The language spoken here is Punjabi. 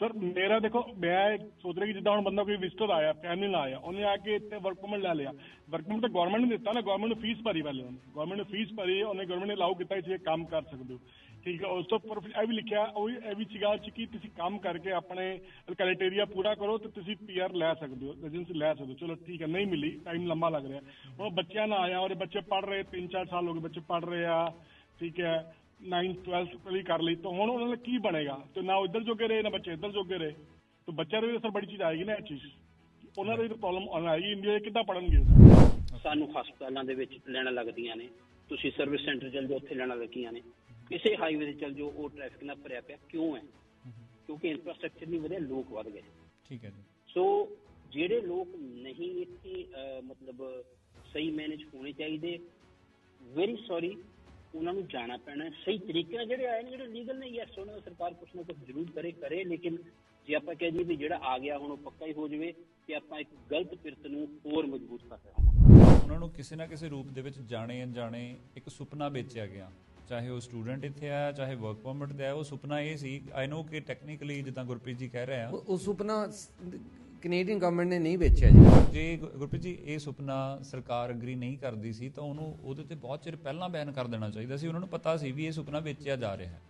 ਸਰ, ਮੇਰਾ ਦੇਖੋ, ਮੈਂ ਸੋਚ ਰਿਹਾ ਕਿ ਜਿੱਦਾਂ ਹੁਣ ਬੰਦਾ ਕੋਈ ਵਿਜ਼ਟਰ ਆਇਆ ਫੈਮਿਲੀ ਨਾਲ ਆਇਆ, ਉਹਨੇ ਆ ਕੇ ਇੱਥੇ ਵਰਕ ਪਰਮਿਟ ਲੈ ਲਿਆ। ਵਰਕ ਪਰਮਿਟ ਤਾਂ ਗਵਰਨਮੈਂਟ ਨੇ ਦਿੱਤਾ ਨਾ ਗਵਰਨਮੈਂਟ ਨੂੰ ਫੀਸ ਭਰੀ ਪਹਿਲੇ ਉਹਨੇ। ਗਵਰਨਮੈਂਟ ਨੇ ਫੀਸ ਭਰੀ, ਉਹਨੇ ਗਵਰਨਮੈਂਟ ਨੇ ਅਲਾਉ ਕੀਤਾ ਕਿ ਇਹ ਕੰਮ ਕਰ ਸਕਦੇ ਹੋ। ਠੀਕ ਹੈ, ਉਸ ਤੋਂ ਉੱਪਰ ਇਹ ਵੀ ਲਿਖਿਆ, ਉਹ ਇਹ ਵੀ ਸੀਗਾ ਕਿ ਤੁਸੀਂ ਕੰਮ ਕਰਕੇ ਆਪਣੇ ਕ੍ਰਾਈਟੇਰੀਆ ਪੂਰਾ ਕਰੋ ਤੇ ਤੁਸੀਂ ਪੀਆਰ ਲੈ ਸਕਦੇ ਹੋ ਰੈਜ਼ੀਡੈਂਸੀ ਲੈ ਸਕਦੇ ਹੋ। ਚਲੋ ਠੀਕ ਹੈ, ਨਹੀਂ ਮਿਲੀ ਟਾਈਮ ਲੰਮਾ ਲੱਗ ਰਿਹਾ। ਹੁਣ ਬੱਚਿਆਂ ਨਾਲ ਆਇਆ ਔਰ ਬੱਚੇ ਪੜ ਰਹੇ 3-4 ਸਾਲ ਹੋ ਗਏ ਬੱਚੇ ਪੜ ਰਹੇ ਆ, ਠੀਕ ਹੈ। 9 12th ਪਹਿਲੀ ਕਰ ਲਈ ਤਾਂ ਹੁਣ ਉਹਨਾਂ ਨਾਲ ਕੀ ਬਣੇਗਾ? ਤੇ ਨਾ ਇੱਧਰ ਜੋਗੇ ਰਹੇ ਨਾ ਬੱਚੇ ਇੱਧਰ ਜੋਗੇ ਰਹੇ। ਤਾਂ ਬੱਚਿਆਂ ਦੇ ਵੀ ਅਸਰ ਬੜੀ ਚੀਜ਼ ਆਏਗੀ ਨਾ ਇਹ ਚੀਜ਼। ਉਹਨਾਂ ਦੀ ਪ੍ਰੋਬਲਮ ਆਏਗੀ ਇੰਡੀਆ ਕਿੱਦਾਂ ਪੜਨਗੇ ਸਾਨੂੰ ਹਸਪਤਾਲਾਂ ਦੇ ਵਿੱਚ ਲੈਣਾ ਲੱਗਦੀਆਂ ਨੇ। ਤੁਸੀਂ ਸਰਵਿਸ ਸੈਂਟਰ ਚਲ ਜਾਓ ਉੱਥੇ ਲੈਣਾ ਲੱਗੀਆਂ ਨੇ। ਕਿਸੇ ਹਾਈਵੇ ਤੇ ਚਲ ਜਾਓ ਉਹ ਟ੍ਰੈਫਿਕ ਨਾਲ ਭਰਿਆ ਪਿਆ। ਕਿਉਂ ਹੈ? ਕਿਉਂਕਿ ਇਨਫਰਾਸਟ੍ਰਕਚਰ ਨਹੀਂ ਵਧਿਆ ਲੋਕ ਵੱਧ ਗਏ। ਠੀਕ ਹੈ ਜੀ। ਸੋ ਜਿਹੜੇ ਲੋਕ ਨਹੀਂ ਇੱਥੇ ਮਤਲਬ ਸਹੀ ਮੈਨੇਜ ਹੋਣੇ ਚਾਹੀਦੇ ਵੈਰੀ ਸੌਰੀ ਉਹਨਾਂ ਨੂੰ ਜਾਣਾ ਪੈਣਾ ਹੈ। ਸਹੀ ਤਰੀਕੇ ਨਾਲ ਜਿਹੜੇ ਆਏ ਨੇ ਜਿਹੜੇ ਲੀਗਲ ਨੇ ਯੈਸ ਉਹਨਾਂ ਦਾ ਸਰਕਾਰ ਕੁਛ ਨਾ ਕੁਛ ਜ਼ਰੂਰ ਕਰੇ ਕਰੇ ਲੇਕਿਨ ਜੇ ਆਪਾਂ ਕਹਿ ਦਈਏ ਵੀ ਜਿਹੜਾ ਆ ਗਿਆ ਹੁਣ ਉਹ ਪੱਕਾ ਹੀ ਹੋ ਜਾਵੇ ਤੇ ਆਪਾਂ ਇੱਕ ਗਲਤ ਪਿਰਤ ਨੂੰ ਹੋਰ ਮਜ਼ਬੂਤ ਕਰ ਰਹਾਂਗੇ ਉਹਨਾਂ ਨੂੰ ਕਿਸੇ ਨਾ ਕਿਸੇ ਰੂਪ ਦੇ ਵਿੱਚ ਜਾਣੇ ਅਣਜਾਣੇ ਇੱਕ ਸੁਪਨਾ ਵੇਚਿਆ ਗਿਆ। ਚਾਹੇ ਉਹ ਸਟੂਡੈਂਟ ਇੱਥੇ ਆਇਆ ਚਾਹੇ ਵਰਕ ਪਰਮਿਟ ਤੇ ਆਇਆ ਉਹ ਸੁਪਨਾ ਇਹ ਸੀ ਆਈ ਨੋ ਕਿ ਟੈਕਨੀਕਲੀ ਜਿੱਦਾਂ ਗੁਰਪ੍ਰੀਤ ਜੀ ਕਹਿ ਰਹੇ ਆ। ਉਹ ਸੁਪਨਾ ਕੈਨੇਡੀਅਨ ਗਵਰਨਮੈਂਟ ਨੇ ਨਹੀਂ ਵੇਚਿਆ ਜੀ। ਜੇ ਗੁਰਪ੍ਰੀਤ ਜੀ, ਇਹ ਸੁਪਨਾ ਸਰਕਾਰ ਅਗਰੀ ਨਹੀਂ ਕਰਦੀ ਸੀ, ਤਾਂ ਉਹਨੂੰ ਉਹਦੇ ਤੇ ਬਹੁਤ ਚਿਰ ਪਹਿਲਾਂ ਬੈਨ ਕਰ ਦੇਣਾ ਚਾਹੀਦਾ ਸੀ। ਉਹਨਾਂ ਨੂੰ ਪਤਾ ਸੀ ਵੀ ਇਹ ਸੁਪਨਾ ਵੇਚਿਆ ਜਾ ਰਿਹਾ ਹੈ।